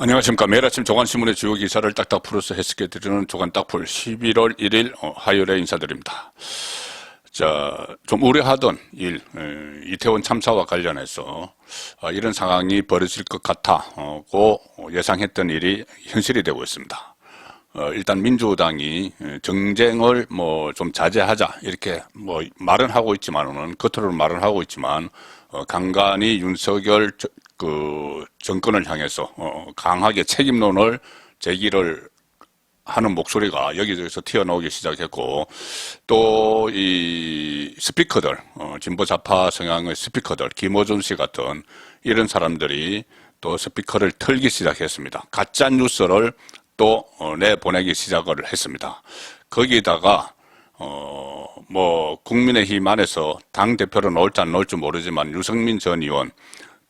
안녕하십니까. 매일 아침 조간신문의 주요 기사를 딱딱 풀어서 해석해 드리는 조간 딱풀 11월 1일 어, 화요일에 인사드립니다. 자, 좀 우려하던 일, 에, 이태원 참사와 관련해서 어, 이런 상황이 벌어질 것 같다고 예상했던 일이 현실이 되고 있습니다. 어, 일단 민주당이 에, 정쟁을 뭐 좀 자제하자 이렇게 뭐 말은 하고 있지만은 겉으로 말은 하고 있지만 어, 간간히 윤석열 저- 그 정권을 향해서 어, 강하게 책임론을 제기를 하는 목소리가 여기저기서 튀어나오기 시작했고 또 이 스피커들 어, 진보 좌파 성향의 스피커들 김호준 씨 같은 이런 사람들이 또 스피커를 털기 시작했습니다. 가짜 뉴스를 또 어, 내보내기 시작을 했습니다. 거기다가 어, 뭐, 국민의힘 안에서 당 대표로 나올지 안 나올지 모르지만 유승민 전 의원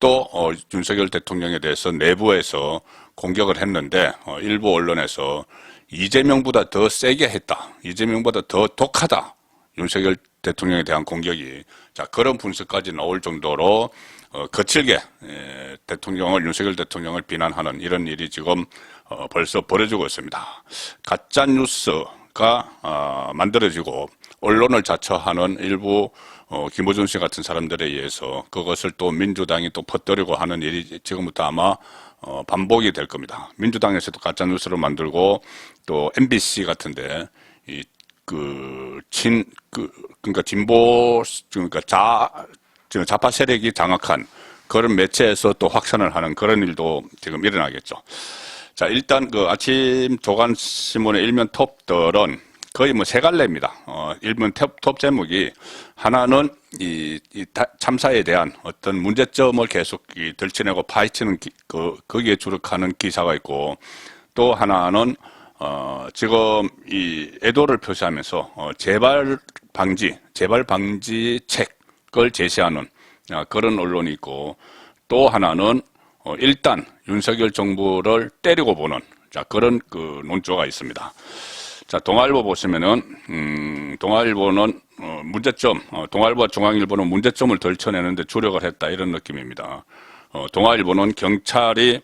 또, 어, 윤석열 대통령에 대해서 내부에서 공격을 했는데, 어, 일부 언론에서 이재명보다 더 세게 했다. 이재명보다 더 독하다. 윤석열 대통령에 대한 공격이. 자, 그런 분석까지 나올 정도로, 어, 거칠게, 에, 대통령을, 윤석열 대통령을 비난하는 이런 일이 지금, 어, 벌써 벌어지고 있습니다. 가짜 뉴스가, 어, 만들어지고, 언론을 자처하는 일부, 어, 김호준 씨 같은 사람들에 의해서 그것을 또 민주당이 또 퍼뜨리고 하는 일이 지금부터 아마, 어, 반복이 될 겁니다. 민주당에서도 가짜 뉴스를 만들고, 또 MBC 같은데, 이 그, 친, 그, 그러니까 진보, 그러니까 자, 지금 좌파 세력이 장악한 그런 매체에서 또 확산을 하는 그런 일도 지금 일어나겠죠. 자, 일단 그 아침 조간 신문의 일면 톱들은 거의 뭐 세 갈래입니다. 어, 일면 톱, 톱 제목이 하나는 이, 이 다- 참사에 대한 어떤 문제점을 계속 이 들춰내고 파헤치는 기- 그, 거기에 주력하는 기사가 있고 또 하나는 어, 지금 이 애도를 표시하면서 어, 재발 방지, 재발 방지 책을 제시하는 아, 그런 언론이 있고 또 하나는 어, 일단 윤석열 정부를 때리고 보는 자 그런 그 논조가 있습니다. 자 동아일보 보시면은 음, 동아일보는 어, 문제점, 어, 동아일보와 중앙일보는 문제점을 덜쳐내는데 주력을 했다 이런 느낌입니다. 어, 동아일보는 경찰이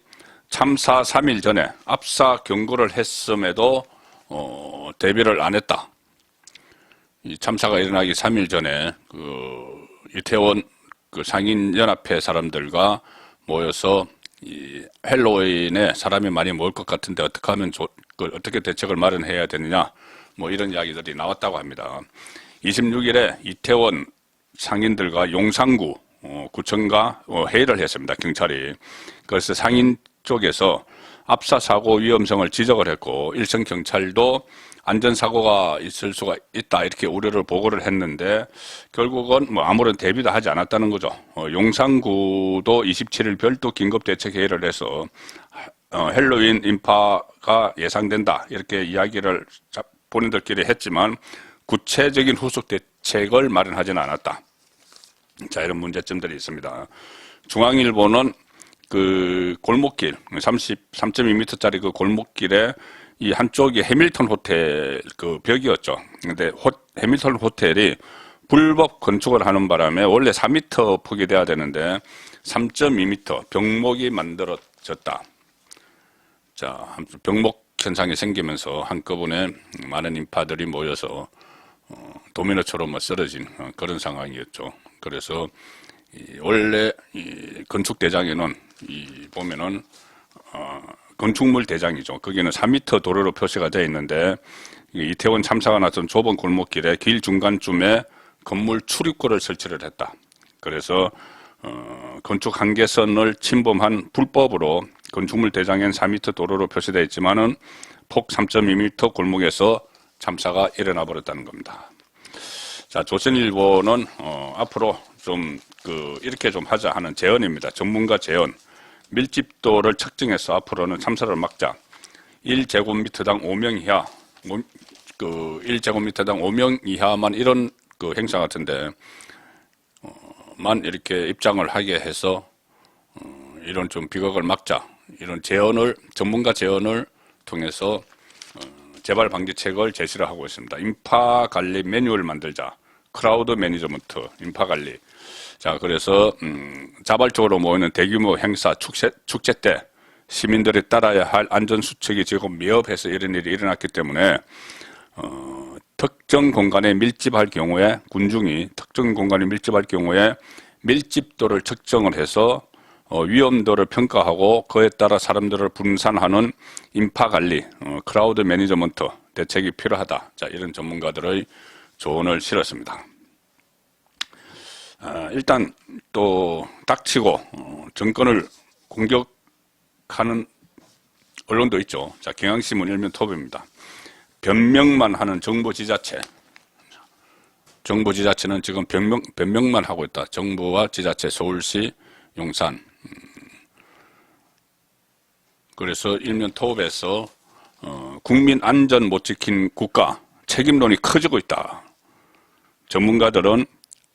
참사 3일 전에 압사 경고를 했음에도 어, 대비를 안 했다. 이 참사가 일어나기 3일 전에 그 이태원 그 상인연합회 사람들과 모여서 이 헬로윈에 사람이 많이 모일 것 같은데 어떻게 하면 좋, 그 어떻게 대책을 마련해야 되느냐 뭐 이런 이야기들이 나왔다고 합니다. 26일에 이태원 상인들과 용산구 어, 구청과 어, 회의를 했습니다. 경찰이 그래서 상인 쪽에서 압사 사고 위험성을 지적을 했고 일선 경찰도 안전사고가 있을 수가 있다 이렇게 우려를 보고를 했는데 결국은 뭐 아무런 대비도 하지 않았다는 거죠. 어, 용산구도 27일 별도 긴급 대책 회의를 해서 어, 헬로윈 인파가 예상된다 이렇게 이야기를 자- 본인들끼리 했지만 구체적인 후속 대책을 마련하지는 않았다. 자 이런 문제점들이 있습니다. 중앙일보는 그 골목길 33.2m짜리 그 골목길에 이 한쪽이 해밀턴 호텔 그 벽이었죠. 근데 호, 해밀턴 호텔이 불법 건축을 하는 바람에 원래 4m 폭이 돼야 되는데 3.2m 병목이 만들어졌다. 자, 병목 현상이 생기면서 한꺼번에 많은 인파들이 모여서 어, 도미노처럼 뭐 쓰러진 어, 그런 상황이었죠. 그래서 이 원래 이 건축 대장에는 이 보면은 어, 건축물 대장이죠. 거기는 3m 도로로 표시가 되어 있는데 이 이태원 참사가 났던 좁은 골목길에 길 중간쯤에 건물 출입구를 설치를 했다. 그래서 어, 건축 한계선을 침범한 불법으로 건축물 대장엔 4m 도로로 표시되어 있지만은 폭 3.2m 골목에서 참사가 일어나 버렸다는 겁니다. 자, 조선일보는 어, 앞으로 좀 그 이렇게 좀 하자 하는 제언입니다. 전문가 제언. 밀집도를 측정해서 앞으로는 참사를 막자. 1제곱미터당 5명 이하, 뭐, 그 1제곱미터당 5명 이하만 이런 그 행사 같은데 어, 만 이렇게 입장을 하게 해서 어, 이런 좀 비극을 막자. 이런 제언을 전문가 제언을 통해서 어, 재발 방지책을 제시를 하고 있습니다. 인파 관리 매뉴얼 만들자. 크라우드 매니저먼트, 인파 관리. 자, 그래서 음, 자발적으로 모이는 대규모 행사 축제 축제 때 시민들이 따라야 할 안전 수칙이 지금 미흡해서 이런 일이 일어났기 때문에 어, 특정 공간에 밀집할 경우에 군중이 특정 공간에 밀집할 경우에 밀집도를 측정을 해서 어, 위험도를 평가하고 그에 따라 사람들을 분산하는 인파 관리, 어, 크라우드 매니저먼트 대책이 필요하다. 자, 이런 전문가들의 조언을 실었습니다. 아, 일단 또 닥치고 어, 정권을 공격하는 언론도 있죠. 자, 경향신문 일면 톱입니다. 변명만 하는 정부 지자체. 정부 지자체는 지금 변명, 변명만 하고 있다. 정부와 지자체, 서울시, 용산. 음. 그래서 일면 톱에서 어, 국민 안전 못 지킨 국가 책임론이 커지고 있다. 전문가들은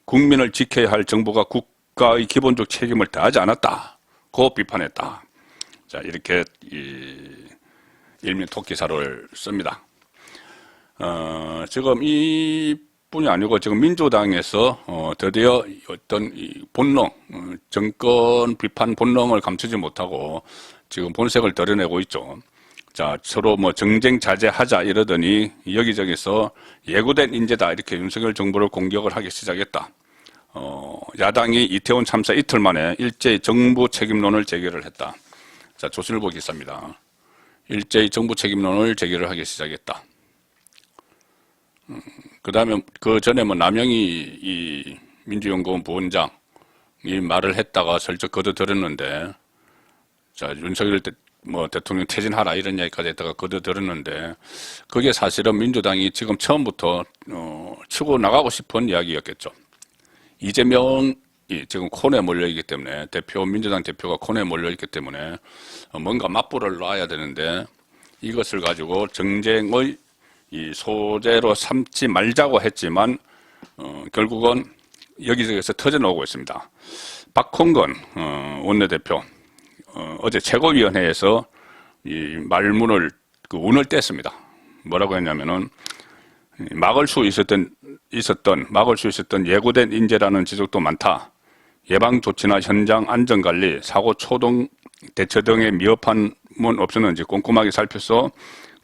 국민을 지켜야 할 정부가 국가의 기본적 책임을 다하지 않았다. 고 비판했다. 자, 이렇게 이 일면 톡 기사를 씁니다. 어, 지금 이 뿐이 아니고 지금 민주당에서 어, 드디어 어떤 이 본능, 어, 정권 비판 본능을 감추지 못하고 지금 본색을 드러내고 있죠. 자, 서로 뭐 정쟁 자제하자 이러더니 여기저기서 예고된 인재다 이렇게 윤석열 정부를 공격을 하기 시작했다. 어, 야당이 이태원 참사 이틀 만에 일제히 정부 책임론을 제기를 했다. 자, 조선일보 기사입니다. 일제히 정부 책임론을 제기를 하기 시작했다. 음, 그 다음에 그 전에 뭐 남영희 이 민주연구원 부원장 이 말을 했다가 슬쩍 거둬들었는데 자, 윤석열 대, 뭐 대통령 퇴진하라 이런 이야기까지 했다가 거둬들었는데 그게 사실은 민주당이 지금 처음부터 어, 치고 나가고 싶은 이야기였겠죠. 이재명이 지금 콘에 몰려있기 때문에 대표 민주당 대표가 콘에 몰려있기 때문에 뭔가 맞불을 놔야 되는데 이것을 가지고 정쟁의 이 소재로 삼지 말자고 했지만 어, 결국은 여기저기서 터져나오고 있습니다. 박홍근 어, 원내대표 어, 어제 최고위원회에서 이 말문을 그 운을 뗐습니다. 뭐라고 했냐면은 막을 수 있었던 있었던 막을 수 있었던 예고된 인재라는 지적도 많다. 예방 조치나 현장 안전 관리, 사고 초동 대처 등의 미흡한 문 없었는지 꼼꼼하게 살펴서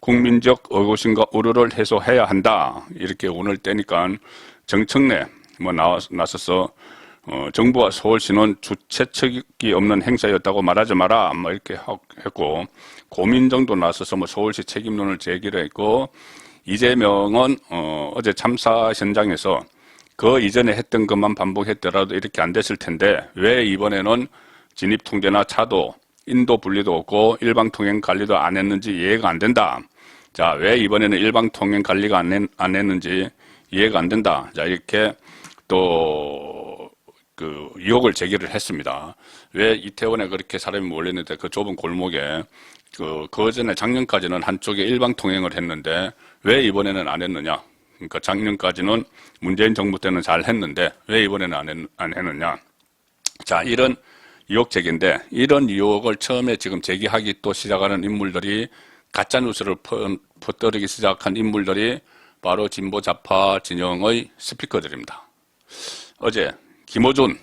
국민적 의구심과 우려를 해소해야 한다. 이렇게 오늘 떼니까 정청래 뭐 나와 나서서 어, 정부와 서울시는 주최측이 없는 행사였다고 말하지 마라. 뭐 이렇게 했고 고민정도 나서서 뭐 서울시 책임론을 제기를 했고 이재명은 어, 어제 참사 현장에서 그 이전에 했던 것만 반복했더라도 이렇게 안 됐을 텐데 왜 이번에는 진입 통제나 차도 인도 분리도 없고 일방 통행 관리도 안 했는지 이해가 안 된다. 자, 왜 이번에는 일방 통행 관리가 안, 했, 안 했는지 이해가 안 된다. 자, 이렇게 또, 그, 의혹을 제기를 했습니다. 왜 이태원에 그렇게 사람이 몰렸는데 그 좁은 골목에 그, 그 전에 작년까지는 한쪽에 일방 통행을 했는데 왜 이번에는 안 했느냐. 그러니까 작년까지는 문재인 정부 때는 잘 했는데 왜 이번에는 안, 했, 안 했느냐. 자, 이런 의혹 제기인데 이런 의혹을 처음에 지금 제기하기 또 시작하는 인물들이 가짜 뉴스를 퍼뜨리기 시작한 인물들이 바로 진보 좌파 진영의 스피커들입니다. 어제 김호준,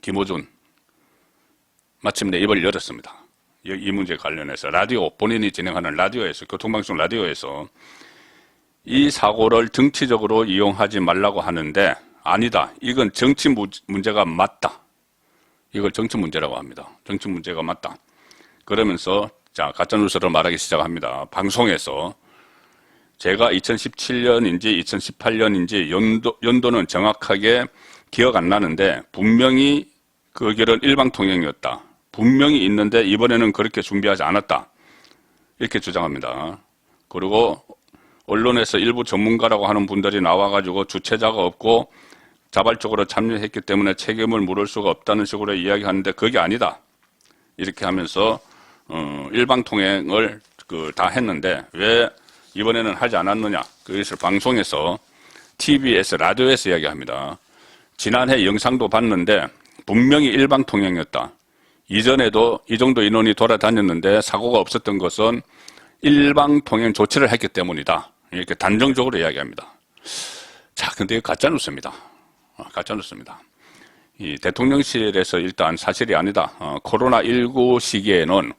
김호준 마침내 입을 열었습니다. 이 문제 관련해서 라디오 본인이 진행하는 라디오에서 교통방송 라디오에서 이 사고를 정치적으로 이용하지 말라고 하는데 아니다. 이건 정치 문제가 맞다. 이걸 정치 문제라고 합니다. 정치 문제가 맞다. 그러면서 자 가짜뉴스를 말하기 시작합니다. 방송에서 제가 2017년인지 2018년인지 연도, 연도는 정확하게 기억 안 나는데 분명히 그 결은 일방 통행이었다. 분명히 있는데 이번에는 그렇게 준비하지 않았다. 이렇게 주장합니다. 그리고 언론에서 일부 전문가라고 하는 분들이 나와가지고 주체자가 없고 자발적으로 참여했기 때문에 책임을 물을 수가 없다는 식으로 이야기하는데 그게 아니다. 이렇게 하면서 어, 일방 통행을 그 다 했는데 왜 이번에는 하지 않았느냐. 그것을 방송에서 TBS 라디오에서 이야기합니다. 지난해 영상도 봤는데 분명히 일방 통행이었다. 이전에도 이 정도 인원이 돌아다녔는데 사고가 없었던 것은 일방 통행 조치를 했기 때문이다. 이렇게 단정적으로 이야기합니다. 자, 근데 가짜 뉴스입니다. 어, 가짜 뉴스입니다. 이 대통령실에서 일단 사실이 아니다. 어, 코로나 19 시기에는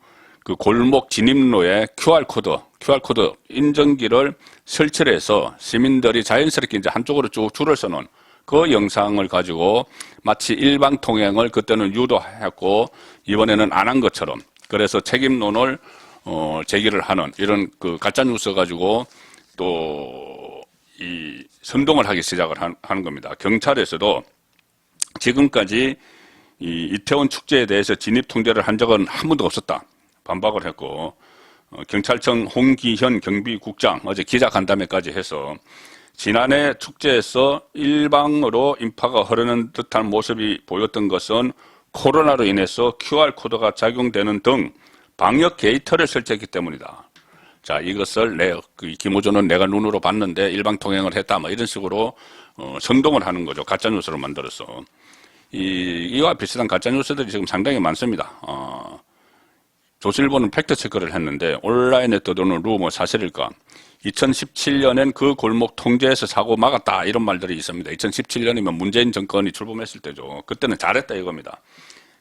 그 골목 진입로에 QR코드, QR코드 인증기를 설치를 해서 시민들이 자연스럽게 이제 한쪽으로 쭉 줄을 서는 그 영상을 가지고 마치 일방 통행을 그때는 유도했고 이번에는 안 한 것처럼 그래서 책임론을 어, 제기를 하는 이런 그 가짜 뉴스 가지고 또 이 선동을 하기 시작을 한- 하는 겁니다. 경찰에서도 지금까지 이 이태원 축제에 대해서 진입 통제를 한 적은 한 번도 없었다. 반박을 했고 어, 경찰청 홍기현 경비국장 어제 기자 간담회까지 해서 지난해 축제에서 일방으로 인파가 흐르는 듯한 모습이 보였던 것은 코로나로 인해서 QR코드가 작용되는 등 방역 게이트를 설치했기 때문이다. 자, 이것을 내, 그 김호준은 내가 눈으로 봤는데 일방 통행을 했다. 뭐 이런 식으로 어, 선동을 하는 거죠. 가짜뉴스를 만들어서. 이, 이와 비슷한 가짜뉴스들이 지금 상당히 많습니다. 어, 조실보는 팩트 체크를 했는데 온라인에 떠도는 루머 사실일까? 2017년엔 그 골목 통제에서 사고 막았다 이런 말들이 있습니다. 2017년이면 문재인 정권이 출범했을 때죠. 그때는 잘했다 이겁니다.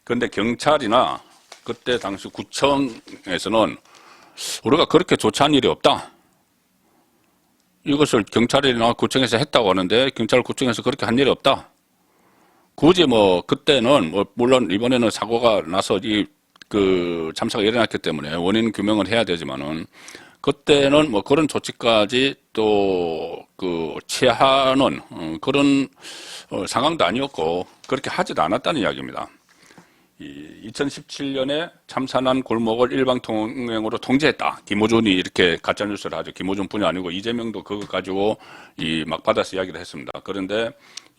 그런데 경찰이나 그때 당시 구청에서는 우리가 그렇게 조치한 일이 없다. 이것을 경찰이나 구청에서 했다고 하는데 경찰 구청에서 그렇게 한 일이 없다. 굳이 뭐 그때는 뭐 물론 이번에는 사고가 나서 이 그 참사가 일어났기 때문에 원인 규명을 해야 되지만은 그때는 뭐 그런 조치까지 또 그 취하는 어, 그런 어, 상황도 아니었고 그렇게 하지도 않았다는 이야기입니다. 이 2017년에 참사난 골목을 일방 통행으로 통제했다. 김호준이 이렇게 가짜 뉴스를 하죠. 김호준뿐이 아니고 이재명도 그거 가지고 이 막 받아서 이야기를 했습니다. 그런데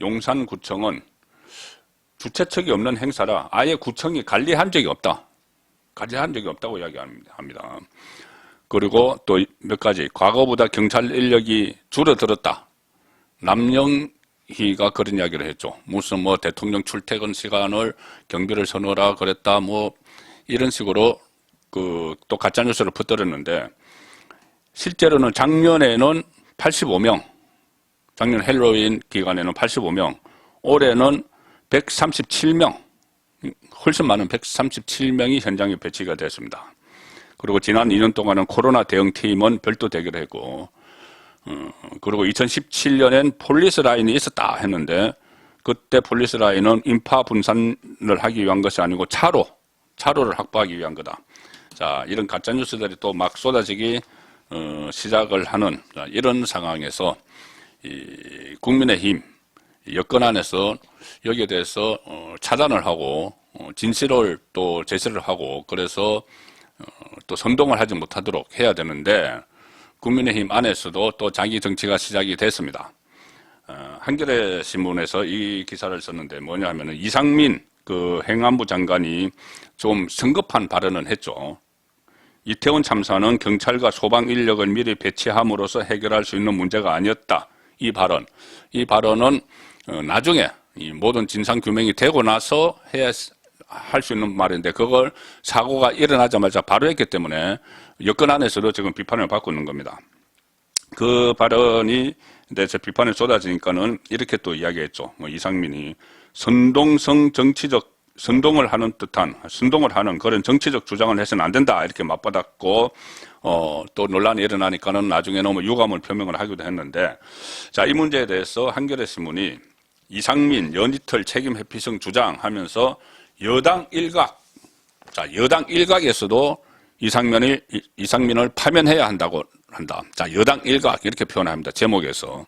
용산구청은 주최 측이 없는 행사라 아예 구청이 관리한 적이 없다. 관리한 적이 없다고 이야기합니다. 그리고 또 몇 가지 과거보다 경찰 인력이 줄어들었다. 남영희가 그런 이야기를 했죠. 무슨 뭐 대통령 출퇴근 시간을 경비를 서넣으라 그랬다. 뭐 이런 식으로 그 또 가짜 뉴스를 퍼뜨렸는데 실제로는 작년에는 85명, 작년 헬로윈 기간에는 85명, 올해는 137명, 훨씬 많은 137명이 현장에 배치가 됐습니다. 그리고 지난 2년 동안은 코로나 대응팀은 별도 대기를 했고, 어, 그리고 2017년엔 폴리스 라인이 있었다 했는데, 그때 폴리스 라인은 인파 분산을 하기 위한 것이 아니고 차로, 차로를 확보하기 위한 거다. 자, 이런 가짜 뉴스들이 또 막 쏟아지기 어, 시작을 하는 자, 이런 상황에서 이 국민의힘 여권 안에서 여기에 대해서 어, 차단을 하고 어, 진실을 또 제시를 하고 그래서 어, 또 선동을 하지 못하도록 해야 되는데 국민의힘 안에서도 또 자기 정치가 시작이 됐습니다. 어, 한겨레 신문에서 이 기사를 썼는데 뭐냐 하면은 이상민 그 행안부 장관이 좀 성급한 발언을 했죠. 이태원 참사는 경찰과 소방 인력을 미리 배치함으로써 해결할 수 있는 문제가 아니었다. 이 발언. 이 발언은 어, 나중에 이 모든 진상 규명이 되고 나서 해야 할 수 있는 말인데 그걸 사고가 일어나자마자 바로 했기 때문에 여권 안에서도 지금 비판을 받고 있는 겁니다. 그 발언이 대체 비판에 쏟아지니까는 이렇게 또 이야기했죠. 뭐 이상민이 선동성 정치적 선동을 하는 듯한 선동을 하는 그런 정치적 주장을 해서는 안 된다 이렇게 맞받았고 어, 또 논란이 일어나니까는 나중에는 뭐 유감을 표명을 하기도 했는데 자 이 문제에 대해서 한겨레 신문이 이상민 연이틀 책임 회피성 주장하면서 여당 일각 자 여당 일각에서도 이상민을 이- 이상민을 파면해야 한다고 한다. 자 여당 일각 이렇게 표현합니다. 제목에서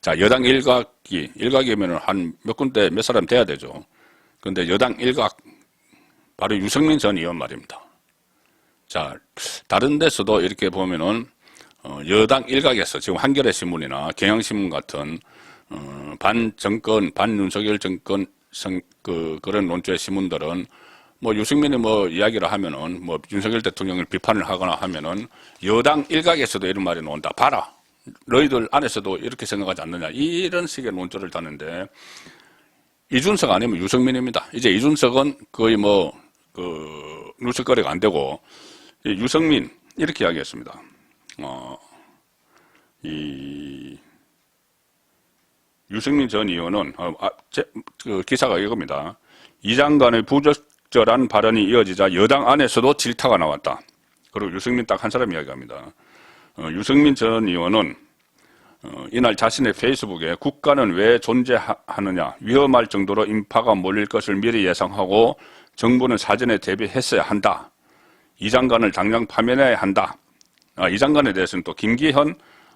자 여당 일각이 일각이면 한몇 군데 몇 사람 돼야 되죠. 그런데 여당 일각 바로 유승민 전 의원 말입니다. 자 다른 데서도 이렇게 보면은 어, 여당 일각에서 지금 한겨레 신문이나 경향신문 같은 어, 반 정권 반 윤석열 정권 성, 그 그런 논조의 신문들은 뭐 유승민이 뭐 이야기를 하면은 뭐 윤석열 대통령을 비판을 하거나 하면은 여당 일각에서도 이런 말이 나온다. 봐라. 너희들 안에서도 이렇게 생각하지 않느냐. 이런 식의 논조를 다는데 이준석 아니면 유승민입니다. 이제 이준석은 거의 뭐, 그, 누설거리가 안 되고, 이 유승민, 이렇게 이야기했습니다. 어, 이, 유승민 전 의원은, 어, 아, 제, 그 기사가 이겁니다. 이 장관의 부적절한 발언이 이어지자 여당 안에서도 질타가 나왔다. 그리고 유승민 딱 한 사람 이야기합니다. 어, 유승민 전 의원은 어, 이날 자신의 페이스북에 국가는 왜 존재하느냐 위험할 정도로 인파가 몰릴 것을 미리 예상하고 정부는 사전에 대비했어야 한다. 이 장관을 당장 파면해야 한다. 아, 이 장관에 대해서는 또 김기현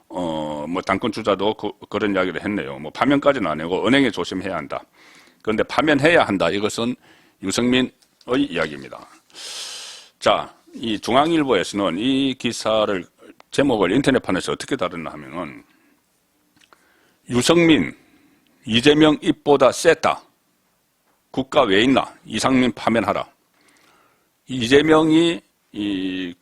어, 뭐 당권 주자도 그, 런 이야기를 했네요. 뭐 파면까지는 아니고 은행에 조심해야 한다. 그런데 파면해야 한다. 이것은 유승민의 이야기입니다. 자, 이 중앙일보에서는 이 기사를 제목을 인터넷판에서 어떻게 다루나 하면은 유승민, 이재명 입보다 셌다. 국가 왜 있나? 이상민 파면하라. 이재명이 이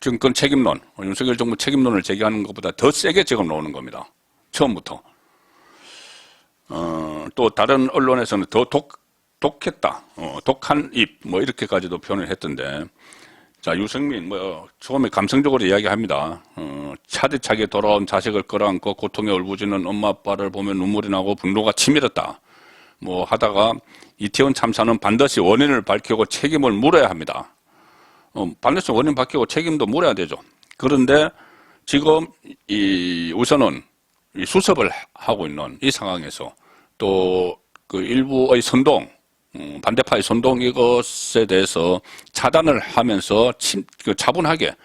정권 책임론, 윤석열 정부 책임론을 제기하는 것보다 더 세게 지금 나오는 겁니다. 처음부터. 어, 또 다른 언론에서는 더 독, 독했다. 어, 독한 입, 뭐 이렇게까지도 표현을 했던데. 자, 유승민, 뭐, 처음에 감성적으로 이야기합니다. 어, 차디차게 돌아온 자식을 끌어안고 고통에 울부짖는 엄마 아빠를 보면 눈물이 나고 분노가 치밀었다. 뭐 하다가 이태원 참사는 반드시 원인을 밝히고 책임을 물어야 합니다. 어, 반드시 원인 밝히고 책임도 물어야 되죠. 그런데 지금 이 우선은 이 수습을 하고 있는 이 상황에서 또 그 일부의 선동, 음, 반대파의 선동 이것에 대해서 차단을 하면서 침, 그 차분하게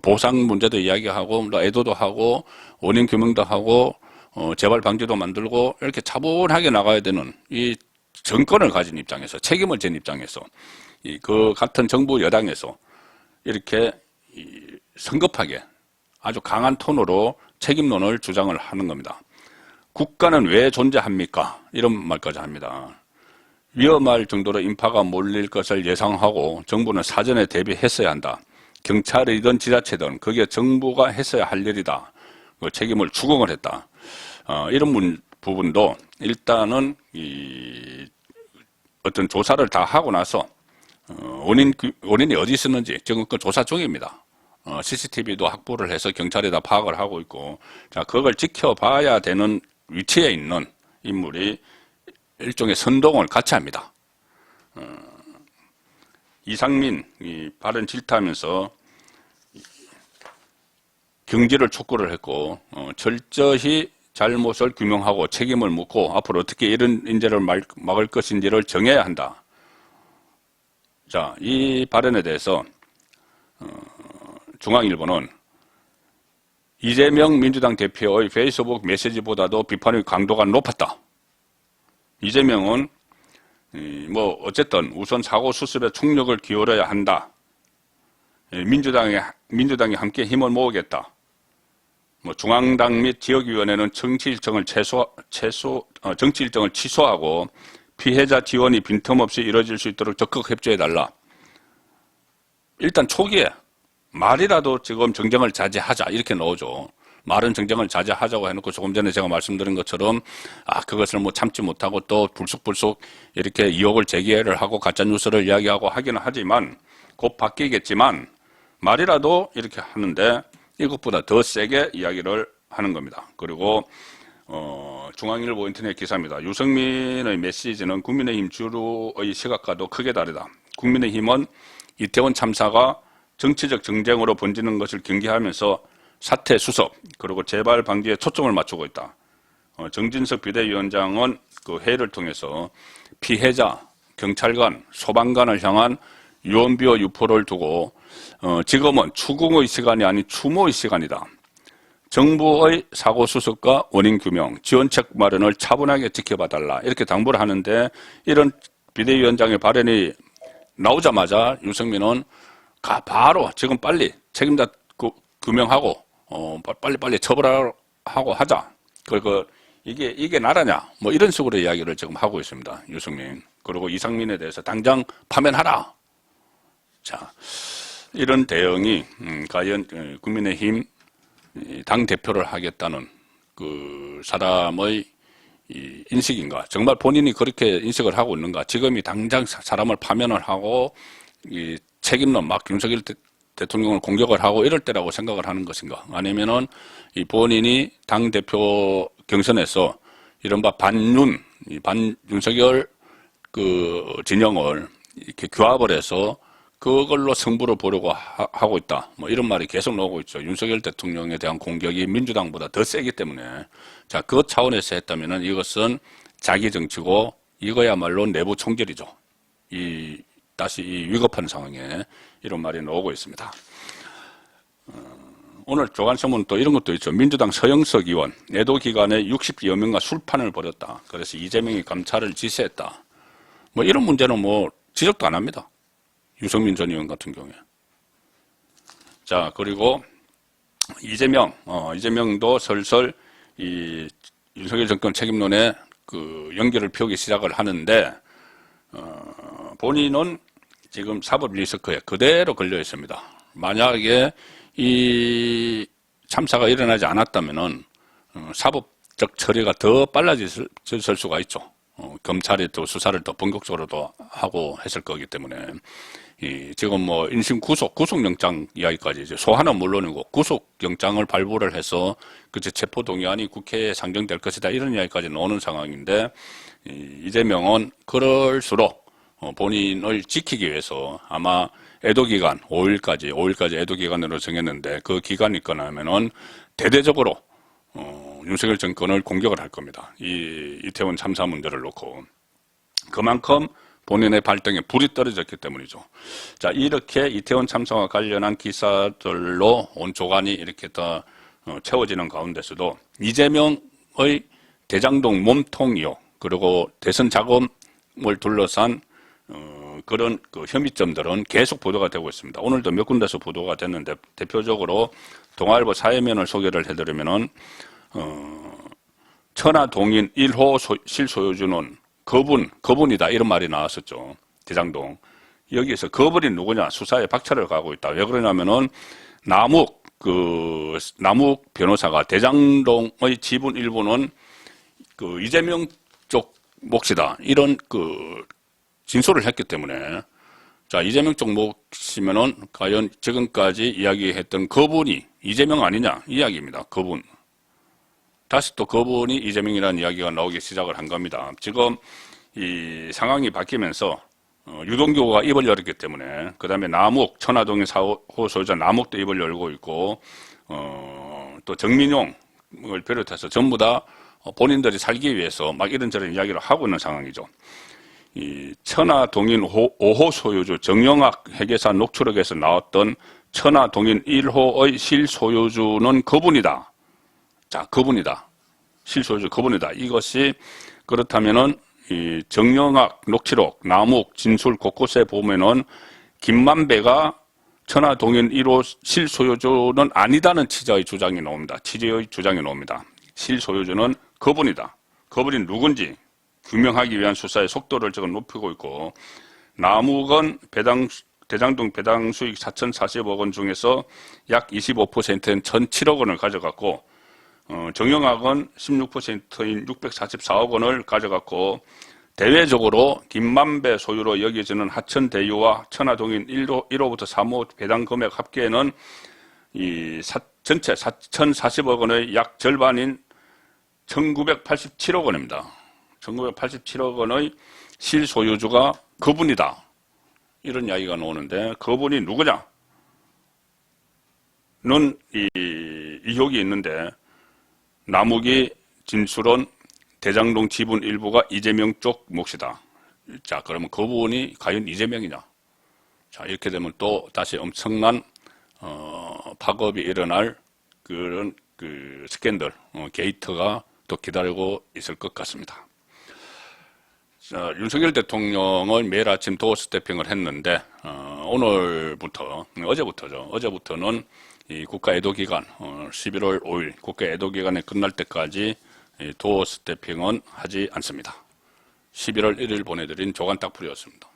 보상 문제도 이야기하고 또 애도도 하고 원인 규명도 하고 어, 재발 방지도 만들고 이렇게 차분하게 나가야 되는 이 정권을 가진 입장에서 책임을 진 입장에서 이 그 같은 정부 여당에서 이렇게 이 성급하게 아주 강한 톤으로 책임론을 주장을 하는 겁니다. 국가는 왜 존재합니까? 이런 말까지 합니다. 위험할 정도로 인파가 몰릴 것을 예상하고 정부는 사전에 대비했어야 한다. 경찰이든 지자체든 그게 정부가 했어야 할 일이다. 그 책임을 추궁을 했다. 어, 이런 문, 부분도 일단은 이 어떤 조사를 다 하고 나서 어, 원인 그, 원인이 어디 있었는지 지금 그 조사 중입니다. 어, CCTV도 확보를 해서 경찰이 다 파악을 하고 있고 자 그걸 지켜봐야 되는 위치에 있는 인물이 일종의 선동을 같이 합니다. 어, 이상민 이 발언 질타하면서 경지를 촉구를 했고 어, 철저히 잘못을 규명하고 책임을 묻고 앞으로 어떻게 이런 인재를 막을 것인지를 정해야 한다. 자, 이 발언에 대해서 어, 중앙일보는 이재명 민주당 대표의 페이스북 메시지보다도 비판의 강도가 높았다. 이재명은 뭐 어쨌든 우선 사고 수습에 총력을 기울여야 한다. 민주당이 민주당이 함께 힘을 모으겠다. 뭐 중앙당 및 지역위원회는 정치 일정을 최소 최소 어, 정치 일정을 취소하고 피해자 지원이 빈틈없이 이루어질 수 있도록 적극 협조해 달라. 일단 초기에 말이라도 지금 정쟁을 자제하자 이렇게 넣어줘. 말은 정쟁을 자제하자고 해놓고 조금 전에 제가 말씀드린 것처럼 아 그것을 뭐 참지 못하고 또 불쑥불쑥 이렇게 의혹을 제기를 하고 가짜 뉴스를 이야기하고 하기는 하지만 곧 바뀌겠지만 말이라도 이렇게 하는데 이것보다 더 세게 이야기를 하는 겁니다. 그리고 어, 중앙일보 인터넷 기사입니다. 유승민의 메시지는 국민의힘 주류의 시각과도 크게 다르다. 국민의힘은 이태원 참사가 정치적 정쟁으로 번지는 것을 경계하면서 사태 수습 그리고 재발 방지에 초점을 맞추고 있다. 어, 정진석 비대위원장은 그 회의를 통해서 피해자, 경찰관, 소방관을 향한 유언비어 유포를 두고 어, 지금은 추궁의 시간이 아닌 추모의 시간이다. 정부의 사고 수습과 원인 규명, 지원책 마련을 차분하게 지켜봐달라 이렇게 당부를 하는데 이런 비대위원장의 발언이 나오자마자 유승민은 가 바로 지금 빨리 책임자 규명하고 어, 빨리 빨리 처벌하고 하자. 그, 그 이게 이게 나라냐? 뭐 이런 식으로 이야기를 지금 하고 있습니다. 유승민 그리고 이상민에 대해서 당장 파면하라. 자. 이런 대응이 음, 과연 어, 국민의힘 당 대표를 하겠다는 그 사람의 인식인가? 정말 본인이 그렇게 인식을 하고 있는가? 지금이 당장 사람을 파면을 하고 이 책임론 막 윤석열 대, 통령을 공격을 하고 이럴 때라고 생각을 하는 것인가? 아니면은 이 본인이 당 대표 경선에서 이른바 반윤, 반 윤석열 그 진영을 이렇게 규합을 해서 그걸로 승부를 보려고 하, 고 있다. 뭐 이런 말이 계속 나오고 있죠. 윤석열 대통령에 대한 공격이 민주당보다 더 세기 때문에 자, 그 차원에서 했다면은 이것은 자기 정치고 이거야말로 내부 총질이죠. 이 다시 이 위급한 상황에 이런 말이 나오고 있습니다. 어, 오늘 조간신문 또 이런 것도 있죠. 민주당 서영석 의원 애도 기간에 60여 명과 술판을 벌였다. 그래서 이재명이 감찰을 지시했다. 뭐 이런 문제는 뭐 지적도 안 합니다. 유성민 전 의원 같은 경우에. 자, 그리고 이재명, 어, 이재명도 슬슬 이 윤석열 정권 책임론에 그 연결을 펴기 시작을 하는데, 어, 본인은 지금 사법 리스크에 그대로 걸려 있습니다. 만약에 이 참사가 일어나지 않았다면은 어, 사법적 처리가 더 빨라졌을 수가 있죠. 어, 검찰이 또 수사를 더 본격적으로 도 하고 했을 거기 때문에 이 지금 뭐 인신 구속 구속영장 이야기까지 이제 소환은 물론이고 구속영장을 발부를 해서 그제 체포 동의안이 국회에 상정될 것이다 이런 이야기까지 나오는 상황인데 이 이재명은 그럴수록 어, 본인을 지키기 위해서 아마 애도 기간 5일까지 5일까지 애도 기간으로 정했는데 그 기간이 끝나면은 대대적으로 어, 윤석열 정권을 공격을 할 겁니다. 이 이태원 참사 문제를 놓고 그만큼 본인의 발등에 불이 떨어졌기 때문이죠. 자 이렇게 이태원 참사와 관련한 기사들로 온 조간이 이렇게 더 어, 채워지는 가운데서도 이재명의 대장동 몸통 이요 그리고 대선 자금을 둘러싼 어, 그런 그 혐의점들은 계속 보도가 되고 있습니다. 오늘도 몇 군데서 보도가 됐는데 대표적으로 동아일보 사회면을 소개를 해드리면은 어, 천하동인 1호 소, 실소유주는 거분, 거분이다 이런 말이 나왔었죠. 대장동. 여기에서 거분이 누구냐 수사에 박차를 가고 있다. 왜 그러냐면은 남욱 그 남욱 변호사가 대장동의 지분 일부는 그 이재명 쪽 몫이다. 이런 그 진술을 했기 때문에 자 이재명 쪽 몫이면은 과연 지금까지 이야기했던 그분이 이재명 아니냐 이야기입니다. 그분 다시 또 그분이 이재명이라는 이야기가 나오기 시작을 한 겁니다. 지금 이 상황이 바뀌면서 어, 유동교가 입을 열었기 때문에 그 다음에 남욱 천화동의 사호 소유자 남욱도 입을 열고 있고 어, 또 정민용을 비롯해서 전부 다 본인들이 살기 위해서 막 이런저런 이야기를 하고 있는 상황이죠. 이 천하동인 5호 소유주 정영학 회계사 녹취록에서 나왔던 천하동인 1호의 실소유주는 그분이다. 자, 그분이다. 실소유주 그분이다. 이것이 그렇다면은 이 정영학 녹취록, 남욱, 진술 곳곳에 보면은 김만배가 천하동인 1호 실소유주는 아니다는 취재의 주장이 나옵니다. 취재의 주장이 나옵니다. 실소유주는 그분이다. 그분이 누군지 규명하기 위한 수사의 속도를 지금 높이고 있고 남욱은 배당 대장동 배당 수익 4,040억 원 중에서 약 25%인 1,007억 원을 가져갔고 어, 정영학은 16%인 644억 원을 가져갔고 대외적으로 김만배 소유로 여겨지는 하천대유와 천화동인 1호, 1호부터 3호 배당 금액 합계는 이 사, 전체 4,040억 원의 약 절반인 1,987억 원입니다. 1987억 원의 실소유주가 그분이다. 이런 이야기가 나오는데 그분이 누구냐? 는 이, 의혹이 있는데 남욱이 진술은 대장동 지분 일부가 이재명 쪽 몫이다. 자, 그러면 그분이 과연 이재명이냐? 자, 이렇게 되면 또 다시 엄청난 어, 파업이 일어날 그런 그 스캔들, 어, 게이트가 또 기다리고 있을 것 같습니다. 자, 윤석열 대통령은 매일 아침 도어 스태핑을 했는데 어, 오늘부터 어제부터죠. 어제부터는 이 국가 애도 기간 어, 11월 5일 국가 애도 기간에 끝날 때까지 도어 스태핑은 하지 않습니다. 11월 1일 보내드린 조간 딱풀이었습니다.